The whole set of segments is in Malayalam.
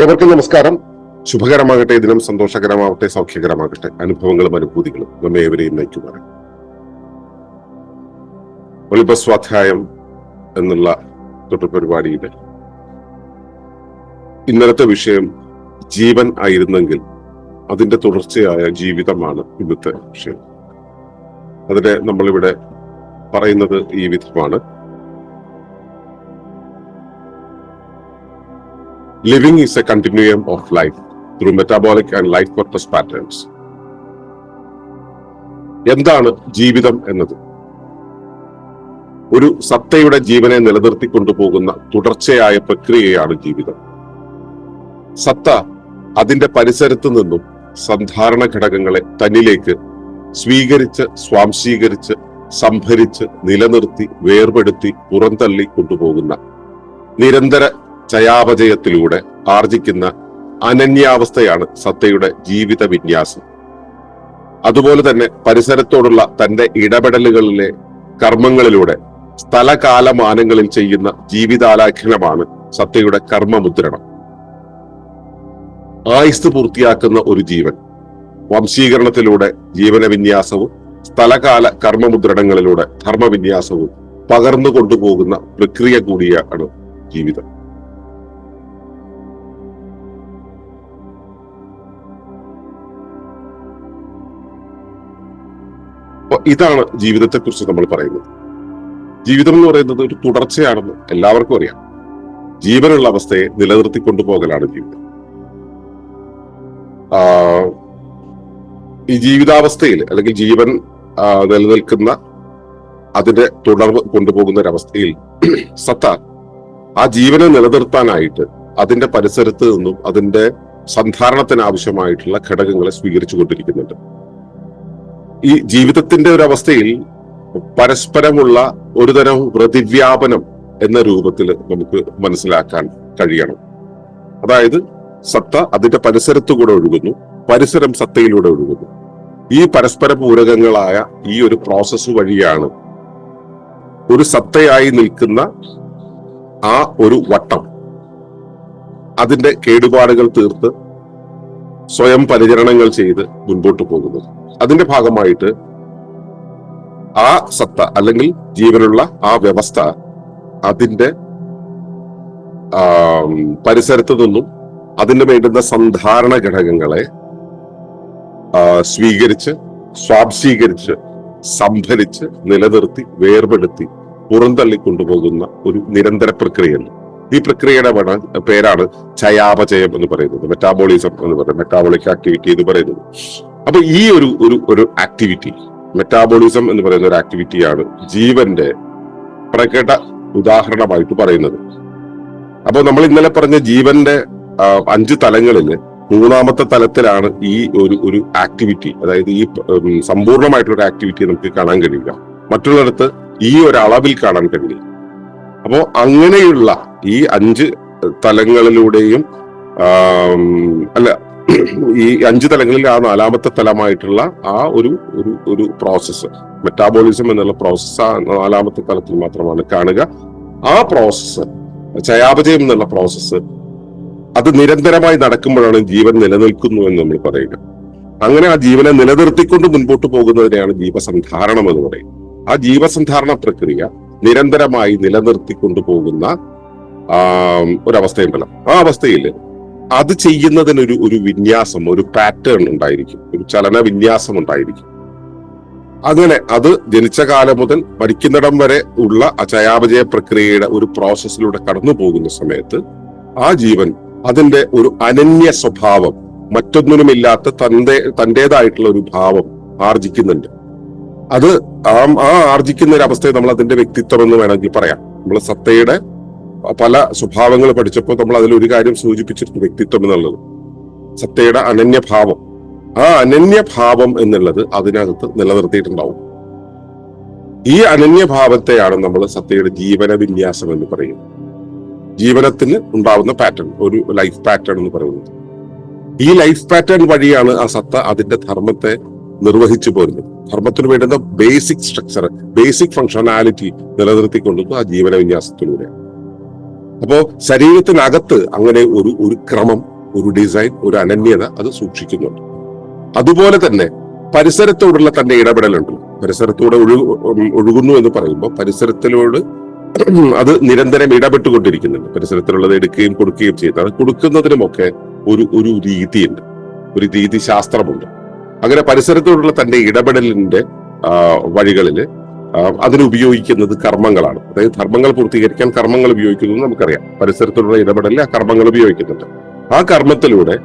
ഏവർക്കും നമസ്കാരം. ശുഭകരമാകട്ടെ ദിനം സന്തോഷകരമാവട്ടെ സൗഖ്യകരമാകട്ടെ അനുഭവങ്ങളും അനുഭൂതികളും നമ്മെ ഏവരെയും നയിക്കുവാൻ ഒളിപസ്വാധ്യായം എന്നുള്ള തൊട്ടു പരിപാടിയുടെ ഇന്നലത്തെ വിഷയം ജീവൻ ആയിരുന്നെങ്കിൽ അതിന്റെ തുടർച്ചയായ ജീവിതമാണ് ഇന്നത്തെ വിഷയം. അതിനെ നമ്മളിവിടെ പറയുന്നത് ഈ വിധമാണ്. Living is a continuum of life through metabolic and life purpose patterns. എന്താണ് ജീവിതം എന്നത് ഒരു സത്തയുടെ ജീവനെ നിലനിർത്തി കൊണ്ടുപോകുന്ന തുടർച്ചയായ പ്രക്രിയയാണ് ജീവിതം സത്ത അതിന്റെ പരിസരത്ത് നിന്നും സാധാരണ ഘടകങ്ങളെ തന്നിലേക്ക് സ്വീകരിച്ച് സ്വാംശീകരിച്ച് സംഭരിച്ച് നിലനിർത്തി വേർപെടുത്തി പുറന്തള്ളി കൊണ്ടുപോകുന്ന നിരന്തര ചയാപചയത്തിലൂടെ ആർജിക്കുന്ന അനന്യാവസ്ഥയാണ് സത്തയുടെ ജീവിത വിന്യാസം. അതുപോലെ തന്നെ പരിസരത്തോടുള്ള തന്റെ ഇടപെടലുകളിലെ കർമ്മങ്ങളിലൂടെ സ്ഥലകാലമാനങ്ങളിൽ ചെയ്യുന്ന ജീവിതാലാഖ്യനമാണ് സത്തയുടെ കർമ്മമുദ്രണം. ആയുസ് പൂർത്തിയാക്കുന്ന ഒരു ജീവൻ വംശീകരണത്തിലൂടെ ജീവന വിന്യാസവും സ്ഥലകാല കർമ്മമുദ്രണങ്ങളിലൂടെ ധർമ്മവിന്യാസവും പകർന്നു കൊണ്ടുപോകുന്ന പ്രക്രിയ കൂടിയാണ് ജീവിതം. ഇതാണ് ജീവിതത്തെക്കുറിച്ച് നമ്മൾ പറയുന്നത്. ജീവിതം എന്ന് പറയുന്നത് ഒരു തുടർച്ചയാണെന്ന് എല്ലാവർക്കും അറിയാം. ജീവനുള്ള അവസ്ഥയെ നിലനിർത്തി കൊണ്ടുപോകലാണ് ജീവിതം. ഈ ജീവിതാവസ്ഥയിൽ അല്ലെങ്കിൽ ജീവൻ നിലനിൽക്കുന്ന അതിന്റെ തുടർവ് കൊണ്ടുപോകുന്ന ഒരവസ്ഥയിൽ സത്ത ആ ജീവനെ നിലനിർത്താനായിട്ട് അതിന്റെ പരിസരത്ത് നിന്നും അതിന്റെ സന്ധാരണത്തിന് ആവശ്യമായിട്ടുള്ള ഘടകങ്ങളെ സ്വീകരിച്ചു കൊണ്ടിരിക്കുന്നുണ്ട് ഈ ജീവിതത്തിന്റെ ഒരു അവസ്ഥയിൽ പരസ്പരമുള്ള ഒരുതരം പ്രതിവ്യാപനം എന്ന രൂപത്തിൽ നമുക്ക് മനസ്സിലാക്കാൻ കഴിയണം. അതായത് സത്ത അതിന്റെ പരിസരത്തു കൂടെ ഒഴുകുന്നു പരിസരം സത്തയിലൂടെ ഒഴുകുന്നു. ഈ പരസ്പര പൂരകങ്ങളായ ഈ ഒരു പ്രോസസ്സ് വഴിയാണ് ഒരു സത്തയായി നിൽക്കുന്ന ആ ഒരു വട്ടം. അതിന്റെ കേടുപാടുകൾ തീർത്ത് സ്വയം പരിചരണങ്ങൾ ചെയ്ത് മുൻപോട്ട് പോകുന്നത്. അതിന്റെ ഭാഗമായിട്ട് ആ സത്ത അല്ലെങ്കിൽ ജീവനുള്ള ആ വ്യവസ്ഥ അതിന്റെ പരിസരത്തു നിന്നും അതിന് വേണ്ടുന്ന സന്ധാരണ ഘടകങ്ങളെ സ്വീകരിച്ച് സ്വാംശീകരിച്ച് സംഭരിച്ച് നിലനിർത്തി വേർപെടുത്തി പുറന്തള്ളി കൊണ്ടുപോകുന്ന ഒരു നിരന്തര പ്രക്രിയയാണ്. ഈ പ്രക്രിയയുടെ പേരാണ് ചയാപചയം എന്ന് പറയുന്നത് മെറ്റാബോളിസം എന്ന് പറയുന്നത് മെറ്റാബോളിക് ആക്ടിവിറ്റി എന്ന് പറയുന്നത്. അപ്പൊ ഈ ഒരു ഒരു ഒരു ആക്ടിവിറ്റി മെറ്റാബോളിസം എന്ന് പറയുന്ന ഒരു ആക്ടിവിറ്റിയാണ് ജീവന്റെ പ്രകട ഉദാഹരണമായിട്ട് പറയുന്നത്. അപ്പോൾ നമ്മൾ ഇന്നലെ പറഞ്ഞ ജീവന്റെ അഞ്ച് തലങ്ങളിൽ മൂന്നാമത്തെ തലത്തിലാണ് ഈ ഒരു ഒരു ആക്ടിവിറ്റി അതായത് ഈ സമ്പൂർണമായിട്ടുള്ള ഒരു ആക്ടിവിറ്റി നമുക്ക് കാണാൻ കഴിയില്ല മറ്റുള്ളിടത്ത് ഈ ഒരു അളവിൽ കാണാൻ കഴിയില്ല. അപ്പോ അങ്ങനെയുള്ള ഈ അഞ്ച് തലങ്ങളിലൂടെയും അല്ല ഈ അഞ്ച് തലങ്ങളിൽ ആ നാലാമത്തെ തലമായിട്ടുള്ള ആ ഒരു ഒരു ഒരു പ്രോസസ്സ് മെറ്റാബോളിസം എന്നുള്ള പ്രോസസ്സ് ആ നാലാമത്തെ തലത്തിൽ മാത്രമാണ് കാണുക. ആ പ്രോസസ്സ് ചയാപചയം എന്നുള്ള പ്രോസസ്സ് അത് നിരന്തരമായി നടക്കുമ്പോഴാണ് ജീവൻ നിലനിൽക്കുന്നു എന്ന് നമ്മൾ പറയുക. അങ്ങനെ ആ ജീവനെ നിലനിർത്തിക്കൊണ്ട് മുൻപോട്ട് പോകുന്നതിനെയാണ് ജീവസന്ധാരണം എന്ന് പറയുന്നത്. ആ ജീവസന്ധാരണ പ്രക്രിയ നിരന്തരമായി നിലനിർത്തിക്കൊണ്ടു പോകുന്ന ഒരവസ്ഥയുണ്ടല്ലോ ആ അവസ്ഥയിൽ അത് ചെയ്യുന്നതിനൊരു ഒരു വിന്യാസം ഒരു പാറ്റേൺ ഉണ്ടായിരിക്കും. ഒരു ചലന വിന്യാസം ഉണ്ടായിരിക്കും. അങ്ങനെ അത് ജനിച്ച കാലം മുതൽ മരിക്കുന്നിടം വരെ ഉള്ള ആ ചയാപചയ പ്രക്രിയയുടെ ഒരു പ്രോസസ്സിലൂടെ കടന്നു പോകുന്ന സമയത്ത് ആ ജീവൻ അതിന്റെ ഒരു അനന്യ സ്വഭാവം മറ്റൊന്നിനുമില്ലാത്ത തന്റെ തന്റേതായിട്ടുള്ള ഒരു ഭാവം ആർജിക്കുന്നുണ്ട്. അത് ആ ആ ആർജിക്കുന്ന ഒരു അവസ്ഥയെ നമ്മൾ അതിന്റെ വ്യക്തിത്വം എന്ന് വേണമെങ്കിൽ പറയാം. നമ്മൾ സത്തയുടെ പല സ്വഭാവങ്ങൾ പഠിച്ചപ്പോൾ നമ്മൾ അതിൽ ഒരു കാര്യം സൂചിപ്പിച്ചിട്ടുണ്ട് വ്യക്തിത്വം എന്നുള്ളത്. സത്തയുടെ അനന്യഭാവം. ആ അനന്യഭാവം എന്നുള്ളത് അതിനകത്ത് നിലനിർത്തിയിട്ടുണ്ടാവും. ഈ അനന്യഭാവത്തെയാണ് നമ്മൾ സത്തയുടെ ജീവന വിന്യാസം എന്ന് പറയുന്നത്. ജീവനത്തിന് ഉണ്ടാവുന്ന പാറ്റേൺ ഒരു ലൈഫ് പാറ്റേൺ എന്ന് പറയുന്നത്. ഈ ലൈഫ് പാറ്റേൺ വഴിയാണ് ആ സത്ത അതിന്റെ ധർമ്മത്തെ നിർവഹിച്ചു പോരുന്നത്. ധർമ്മത്തിന് വേണ്ടുന്ന ബേസിക് സ്ട്രക്ചർ ബേസിക് ഫങ്ഷണാലിറ്റി നിലനിർത്തിക്കൊണ്ടിരുന്നു ആ ജീവന വിന്യാസത്തിലൂടെ അപ്പോ ശരീരത്തിനകത്ത് അങ്ങനെ ഒരു ഒരു ക്രമം ഒരു ഡിസൈൻ ഒരു അനന്യത അത് സൂക്ഷിക്കുന്നുണ്ട്. അതുപോലെ തന്നെ പരിസരത്തോടുള്ള തന്റെ ഇടപെടലുണ്ട്. പരിസരത്തോടെ ഒഴു ഒഴുകുന്നു എന്ന് പറയുമ്പോൾ പരിസരത്തിലോട് അത് നിരന്തരം ഇടപെട്ടുകൊണ്ടിരിക്കുന്നുണ്ട്. പരിസരത്തിലുള്ളത് എടുക്കുകയും കൊടുക്കുകയും ചെയ്യുന്നത് അത് കൊടുക്കുന്നതിനുമൊക്കെ ഒരു ഒരു രീതിയുണ്ട്. ഒരു രീതി ശാസ്ത്രമുണ്ട് അങ്ങനെ പരിസരത്തോടുള്ള തന്റെ ഇടപെടലിന്റെ ആ, വഴികളിൽ ആ, അതിന് ഉപയോഗിക്കുന്നത് കർമ്മങ്ങളാണ്. അതായത് ധർമ്മങ്ങൾ പൂർത്തീകരിക്കാൻ കർമ്മങ്ങൾ ഉപയോഗിക്കുന്നു നമുക്കറിയാം. പരിസരത്തിലുള്ള ഇടപെടലിൽ ആ കർമ്മങ്ങൾ ഉപയോഗിക്കുന്നുണ്ട്. ആ കർമ്മത്തിലൂടെ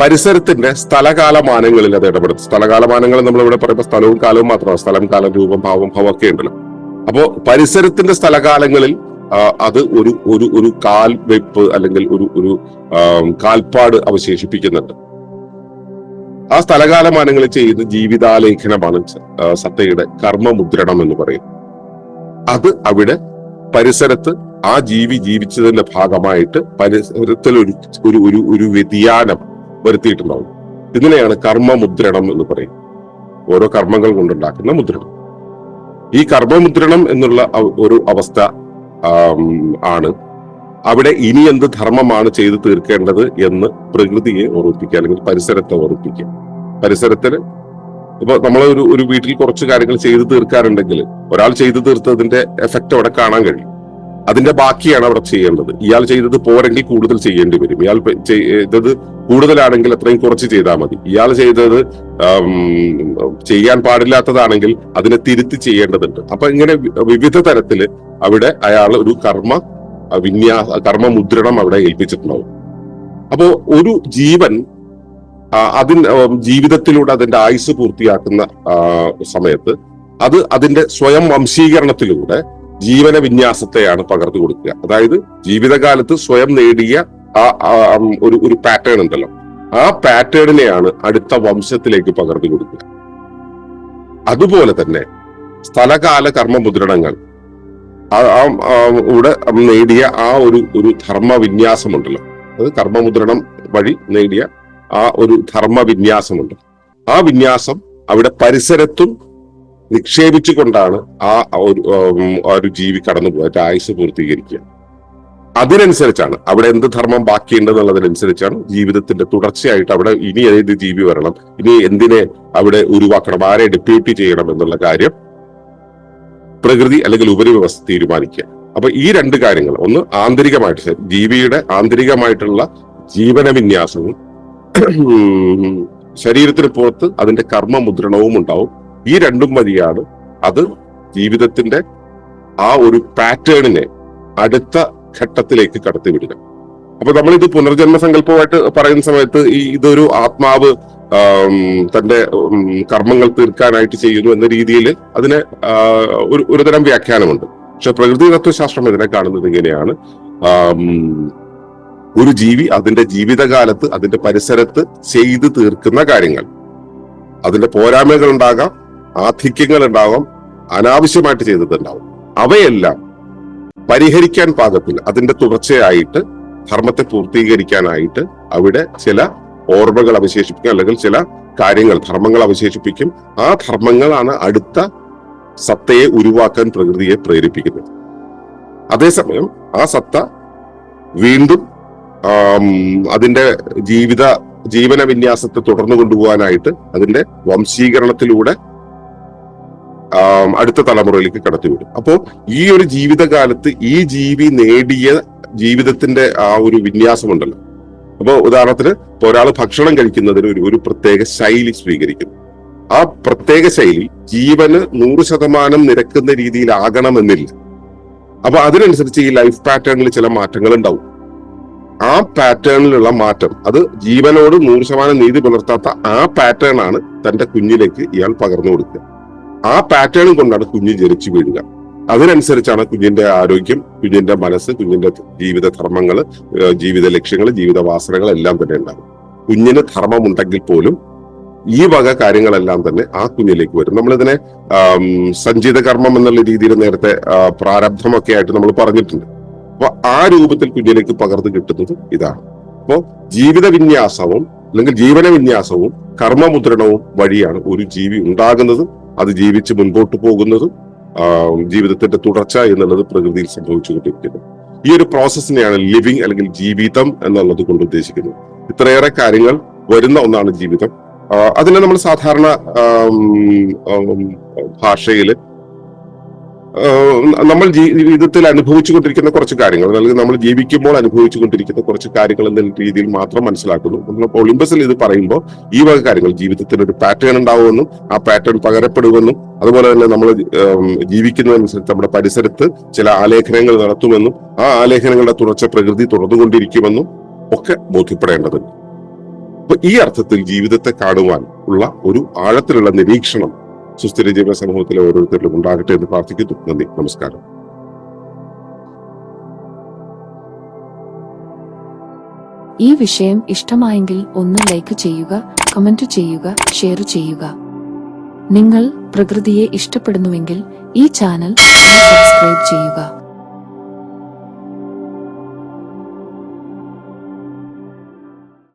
പരിസരത്തിന്റെ സ്ഥലകാലമാനങ്ങളിൽ അത് ഇടപെടും. സ്ഥലകാലമാനങ്ങൾ നമ്മൾ ഇവിടെ പറയുമ്പോൾ സ്ഥലവും കാലവും മാത്രമാണ്. സ്ഥലം കാലം രൂപം ഭാവം ഭാവം ഒക്കെ ഉണ്ടല്ലോ. അപ്പോ പരിസരത്തിന്റെ സ്ഥലകാലങ്ങളിൽ അത് ഒരു ഒരു ഒരു കാൽ വെപ്പ് അല്ലെങ്കിൽ ഒരു ഒരു കാൽപ്പാട് അവശേഷിപ്പിക്കുന്നുണ്ട്. ആ സ്ഥലകാലമാനങ്ങളിൽ ചെയ്യുന്ന ജീവിതാലേഖനമാണ് സത്തയുടെ കർമ്മമുദ്രണം എന്ന് പറയും. അത് അവിടെ പരിസരത്ത് ആ ജീവി ജീവിച്ചതിന്റെ ഭാഗമായിട്ട് പരിസരത്തിൽ ഒരു ഒരു ഒരു ഒരു വ്യതിയാനം വരുത്തിയിട്ടുണ്ടാവും. ഇതിനെയാണ് കർമ്മമുദ്രണം എന്ന് പറയും. ഓരോ കർമ്മങ്ങൾ കൊണ്ടുണ്ടാക്കുന്ന മുദ്രണം. ഈ കർമ്മമുദ്രണം എന്നുള്ള ഒരു അവസ്ഥ ആണ്. അവിടെ ഇനി എന്ത് ധർമ്മമാണ് ചെയ്തു തീർക്കേണ്ടത് എന്ന് പ്രകൃതിയെ ഓർമ്മിപ്പിക്കുക അല്ലെങ്കിൽ പരിസരത്തെ ഓർമ്മിപ്പിക്കുക പരിസരത്തിന് ഇപ്പൊ നമ്മൾ ഒരു ഒരു വീട്ടിൽ കുറച്ച് കാര്യങ്ങൾ ചെയ്തു തീർക്കാറുണ്ടെങ്കിൽ ഒരാൾ ചെയ്തു തീർത്തതിന്റെ എഫക്റ്റ് അവിടെ കാണാൻ കഴിയും. അതിന്റെ ബാക്കിയാണ് അവിടെ ചെയ്യേണ്ടത്. ഇയാൾ ചെയ്തത് പോരെങ്കിൽ കൂടുതൽ ചെയ്യേണ്ടി വരും. ഇയാൾ ചെയ്തത് കൂടുതലാണെങ്കിൽ അത്രയും കുറച്ച് ചെയ്താൽ മതി. ഇയാൾ ചെയ്തത് ചെയ്യാൻ പാടില്ലാത്തതാണെങ്കിൽ അതിനെ തിരുത്തി ചെയ്യേണ്ടതുണ്ട്. അപ്പൊ ഇങ്ങനെ വിവിധ തരത്തിൽ അവിടെ അയാൾ ഒരു കർമ്മ വിന്യാസ കർമ്മ മുദ്രണം അവിടെ ഏൽപ്പിച്ചിട്ടുണ്ടാവും. അപ്പോ ഒരു ജീവൻ അതിന് ജീവിതത്തിലൂടെ അതിന്റെ ആയുസ് പൂർത്തിയാക്കുന്ന സമയത്ത് അത് അതിന്റെ സ്വയം വംശീകരണത്തിലൂടെ ജീവന വിന്യാസത്തെയാണ് പകർന്നു കൊടുക്കുക. അതായത് ജീവിതകാലത്ത് സ്വയം നേടിയ ആ ഒരു ഒരു പാറ്റേൺ ഉണ്ടല്ലോ. ആ പാറ്റേണിനെയാണ് അടുത്ത വംശത്തിലേക്ക് പകർന്നു കൊടുക്കുക. അതുപോലെ തന്നെ സ്ഥലകാല കർമ്മമുദ്രണങ്ങൾ ഇവിടെ നേടിയ ആ ഒരു ഒരു ധർമ്മ വിന്യാസമുണ്ടല്ലോ അത് കർമ്മമുദ്രണം വഴി നേടിയ ആ ഒരു ധർമ്മ വിന്യാസമുണ്ട് ആ വിന്യാസം അവിടെ പരിസരത്തും നിക്ഷേപിച്ചുകൊണ്ടാണ് ആ ഒരു ഒരു ജീവി കടന്നു പോകുക ആയുസ് പൂർത്തീകരിക്കുക. അതിനനുസരിച്ചാണ് അവിടെ എന്ത് ധർമ്മം ബാക്കിയുണ്ടെന്നുള്ളതിനനുസരിച്ചാണ് ജീവിതത്തിന്റെ തുടർച്ചയായിട്ട് അവിടെ ഇനി ഏത് ജീവി വരണം ഇനി എന്തിനെ അവിടെ ഉരുവാക്കണം ആരെ ഡെപ്യൂട്ടി ചെയ്യണം എന്നുള്ള കാര്യം പ്രകൃതി അല്ലെങ്കിൽ ഉപരിവ്യവസ്ഥ തീരുമാനിക്കുക. അപ്പൊ ഈ രണ്ട് കാര്യങ്ങൾ ഒന്ന് ആന്തരികമായിട്ട് ജീവിയുടെ ആന്തരികമായിട്ടുള്ള ജീവന വിന്യാസവും ശരീരത്തിന് പുറത്ത് അതിന്റെ കർമ്മ മുദ്രണവും ഉണ്ടാവും. ഈ രണ്ടും വഴിയാണ് അത് ജീവിതത്തിന്റെ ആ ഒരു പാറ്റേണിനെ അടുത്ത ഘട്ടത്തിലേക്ക് കടത്തിവിടുക. അപ്പൊ നമ്മളിത് പുനർജന്മ സങ്കല്പമായിട്ട് പറയുന്ന സമയത്ത് ഈ ഇതൊരു ആത്മാവ് തന്റെ കർമ്മങ്ങൾ തീർക്കാനായിട്ട് ചെയ്യുന്നു എന്ന രീതിയിൽ അതിന് ഒരു ഒരുതരം വ്യാഖ്യാനമുണ്ട്. പക്ഷെ പ്രകൃതി തത്വശാസ്ത്രം ഇതിനെ കാണുന്നത് ഇങ്ങനെയാണ്. ഒരു ജീവി അതിന്റെ ജീവിതകാലത്ത് അതിന്റെ പരിസരത്ത് ചെയ്തു തീർക്കുന്ന കാര്യങ്ങൾ. അതിന്റെ പോരായ്മകൾ ഉണ്ടാകാം ആധിക്യങ്ങൾ ഉണ്ടാവാം അനാവശ്യമായിട്ട് ചെയ്തിട്ടുണ്ടാവും അവയെല്ലാം പരിഹരിക്കാൻ പാകത്തിൽ അതിന്റെ തുടർച്ചയായിട്ട് ധർമ്മത്തെ പൂർത്തീകരിക്കാനായിട്ട് അവിടെ ചില ഓർമ്മകൾ അവശേഷിപ്പിക്കും അല്ലെങ്കിൽ ചില കാര്യങ്ങൾ ധർമ്മങ്ങൾ അവശേഷിപ്പിക്കും. ആ ധർമ്മങ്ങളാണ് അടുത്ത സത്തയെ ഉരുവാക്കാൻ പ്രകൃതിയെ പ്രേരിപ്പിക്കുന്നത്. അതേസമയം ആ സത്ത വീണ്ടും അതിന്റെ ജീവിത ജീവന വിന്യാസത്തെ തുടർന്നു കൊണ്ടുപോകാനായിട്ട് അതിന്റെ വംശീകരണത്തിലൂടെ അടുത്ത തലമുറയിലേക്ക് കടത്തിവിടും. അപ്പോൾ ഈ ഒരു ജീവിതകാലത്ത് ഈ ജീവി നേടിയ ജീവിതത്തിന്റെ ആ ഒരു വിന്യാസമുണ്ടല്ലോ. അപ്പോ ഉദാഹരണത്തിന് ഇപ്പൊ ഒരാൾ ഭക്ഷണം കഴിക്കുന്നതിന് ഒരു ഒരു പ്രത്യേക ശൈലി സ്വീകരിക്കുന്നു. ആ പ്രത്യേക ശൈലി ജീവന് നൂറ് ശതമാനം നിരക്കുന്ന രീതിയിലാകണമെന്നില്ല. അപ്പൊ അതിനനുസരിച്ച് ഈ ലൈഫ് പാറ്റേണിൽ ചില മാറ്റങ്ങൾ ഉണ്ടാവും ആ പാറ്റേണിലുള്ള മാറ്റം അത് ജീവനോട് നൂറ് ശതമാനം നീതി പുലർത്താത്ത ആ പാറ്റേൺ ആണ് തന്റെ കുഞ്ഞിലേക്ക് ഇയാൾ പകർന്നു കൊടുക്കുക. ആ പാറ്റേൺ കൊണ്ടാണ് കുഞ്ഞ് ജനിച്ചു വീഴുക. അതിനനുസരിച്ചാണ് കുഞ്ഞിന്റെ ആരോഗ്യം കുഞ്ഞിന്റെ മനസ്സ് കുഞ്ഞിന്റെ ജീവിത ധർമ്മങ്ങൾ ജീവിത ലക്ഷ്യങ്ങൾ ജീവിത വാസനകൾ എല്ലാം തന്നെ ഉണ്ടാകും. കുഞ്ഞിന് ധർമ്മമുണ്ടെങ്കിൽ പോലും ഈ വക കാര്യങ്ങളെല്ലാം തന്നെ ആ കുഞ്ഞിലേക്ക് വരും. നമ്മളിതിനെ സഞ്ചിത കർമ്മം എന്നുള്ള രീതിയിൽ നേരത്തെ പ്രാരബ്ധമൊക്കെ ആയിട്ട് നമ്മൾ പറഞ്ഞിട്ടുണ്ട്. അപ്പൊ ആ രൂപത്തിൽ കുഞ്ഞിലേക്ക് പകർന്നു കിട്ടുന്നത് ഇതാണ്. അപ്പോ ജീവിത വിന്യാസവും അല്ലെങ്കിൽ ജീവന വിന്യാസവും കർമ്മമുദ്രണവും വഴിയാണ് ഒരു ജീവി ഉണ്ടാകുന്നതും അത് ജീവിച്ച് മുൻപോട്ട് പോകുന്നതും ജീവിതത്തിന്റെ തുടർച്ച എന്നുള്ളത് പ്രകൃതിയിൽ സംഭവിച്ചുകൊണ്ടിരിക്കുന്നു. ഈ ഒരു പ്രോസസ്സിനെയാണ് ലിവിങ് അല്ലെങ്കിൽ ജീവിതം എന്നുള്ളത് കൊണ്ട് ഉദ്ദേശിക്കുന്നത്. ഇത്രയേറെ കാര്യങ്ങൾ വരുന്ന ഒന്നാണ് ജീവിതം. അതിനെ നമ്മൾ സാധാരണ ആ, നമ്മൾ ജീവിതത്തിൽ അനുഭവിച്ചുകൊണ്ടിരിക്കുന്ന കുറച്ച് കാര്യങ്ങൾ അല്ലെങ്കിൽ നമ്മൾ ജീവിക്കുമ്പോൾ അനുഭവിച്ചുകൊണ്ടിരിക്കുന്ന കുറച്ച് കാര്യങ്ങൾ എന്ന രീതിയിൽ മാത്രം മനസ്സിലാക്കുന്നു. ഒളിമ്പസിൽ ഇത് പറയുമ്പോൾ ഈ വക കാര്യങ്ങൾ ജീവിതത്തിന് ഒരു പാറ്റേൺ ഉണ്ടാവുമെന്നും ആ പാറ്റേൺ പകരപ്പെടുമെന്നും അതുപോലെ തന്നെ നമ്മൾ ജീവിക്കുന്നതനുസരിച്ച് നമ്മുടെ പരിസരത്ത് ചില ആലേഖനങ്ങൾ നടത്തുമെന്നും ആ ആലേഖനങ്ങളുടെ തുടർച്ച പ്രകൃതി തുടർന്നുകൊണ്ടിരിക്കുമെന്നും ഒക്കെ ബോധ്യപ്പെടേണ്ടതുണ്ട്. അപ്പൊ ഈ അർത്ഥത്തിൽ ജീവിതത്തെ കാണുവാൻ ഉള്ള ഒരു ആഴത്തിലുള്ള നിരീക്ഷണം സുസ്ഥിര ജീവന സമൂഹത്തിലെ ഓരോരുത്തരിലും ഉണ്ടാകട്ടെ എന്ന് പ്രാർത്ഥിക്കുന്നു. നന്ദി. നമസ്കാരം. ഈ വിഷയം ഇഷ്ടമായെങ്കിൽ ഒന്ന് ലൈക്ക് ചെയ്യുക കമന്റ് ചെയ്യുക ഷെയർ ചെയ്യുക. നിങ്ങൾ പ്രകൃതിയെ ഇഷ്ടപ്പെടുന്നുവെങ്കിൽ ഈ ചാനൽ സബ്സ്ക്രൈബ് ചെയ്യുക.